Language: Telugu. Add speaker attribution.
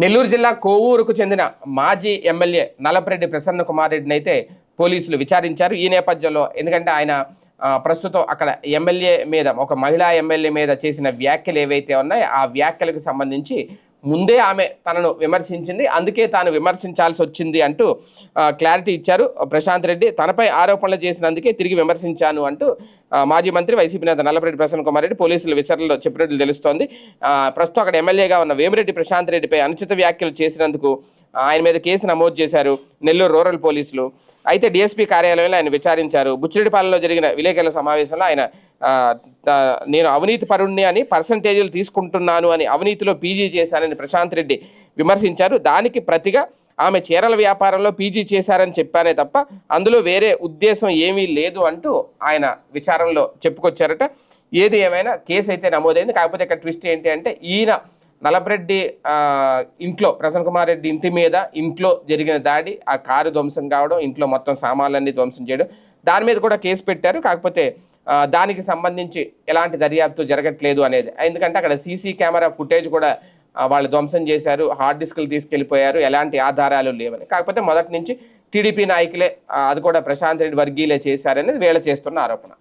Speaker 1: నెల్లూరు జిల్లా కోవూరుకు చెందిన మాజీ ఎమ్మెల్యే నలపరెడ్డి ప్రసన్న కుమార్ రెడ్డిని అయితే పోలీసులు విచారించారు. ఈ నేపథ్యంలో ఎందుకంటే ఆయన ప్రస్తుతం అక్కడ ఎమ్మెల్యే మీద ఒక మహిళా ఎమ్మెల్యే మీద చేసిన వ్యాఖ్యలు ఏవైతే ఉన్నాయో ఆ వ్యాఖ్యలకు సంబంధించి ముందే ఆమె తనను విమర్శించింది. అందుకే తాను విమర్శించాల్సి వచ్చింది అంటూ క్లారిటీ ఇచ్చారు ప్రశాంత్ రెడ్డి. తనపై ఆరోపణలు చేసినందుకే తిరిగి విమర్శించాను అంటూ మాజీ మంత్రి వైసీపీ నేత నల్లపరెడ్డి ప్రసన్న కుమార్ రెడ్డి పోలీసులు విచారణలో చెప్పినట్లు తెలుస్తోంది. ప్రస్తుతం అక్కడ ఎమ్మెల్యేగా ఉన్న వేమిరెడ్డి ప్రశాంత్ రెడ్డిపై అనుచిత వ్యాఖ్యలు చేసినందుకు ఆయన మీద కేసు నమోదు చేశారు నెల్లూరు రూరల్ పోలీసులు. అయితే డిఎస్పీ కార్యాలయంలో ఆయన విచారించారు. బుచ్చిరెడ్డిపాలెంలో జరిగిన విలేకరుల సమావేశంలో ఆయన నేను అవినీతి పరుణ్ణి అని పర్సంటేజీలు తీసుకుంటున్నాను అని అవినీతిలో పీజీ చేశానని ప్రశాంత్ రెడ్డి విమర్శించారు. దానికి ప్రతిగా ఆమె చీరల వ్యాపారంలో పీజీ చేశారని చెప్పానే తప్ప అందులో వేరే ఉద్దేశం ఏమీ లేదు అంటూ ఆయన విచారంలో చెప్పుకొచ్చారట. ఏది ఏమైనా కేసు అయితే నమోదైంది. కాకపోతే ఇక్కడ ట్విస్ట్ ఏంటి అంటే ఈయన నలపరెడ్డి ఇంట్లో ప్రసన్న కుమార్ రెడ్డి ఇంటి మీద ఇంట్లో జరిగిన దాడి ఆ కారు ధ్వంసం కావడం ఇంట్లో మొత్తం సామాన్లన్నీ ధ్వంసం చేయడం దాని మీద కూడా కేసు పెట్టారు. కాకపోతే దానికి సంబంధించి ఎలాంటి దర్యాప్తు జరగట్లేదు అనేది. ఎందుకంటే అక్కడ సీసీ కెమెరా ఫుటేజ్ కూడా వాళ్ళు ధ్వంసం చేశారు హార్డ్ డిస్క్లు తీసుకెళ్ళిపోయారు ఎలాంటి ఆధారాలు లేవని. కాకపోతే మొదటి నుంచి టీడీపీ నాయకులే అది కూడా ప్రశాంత్ రెడ్డి వర్గీయులే చేశారనేది వీళ్ళ చేస్తున్న ఆరోపణ.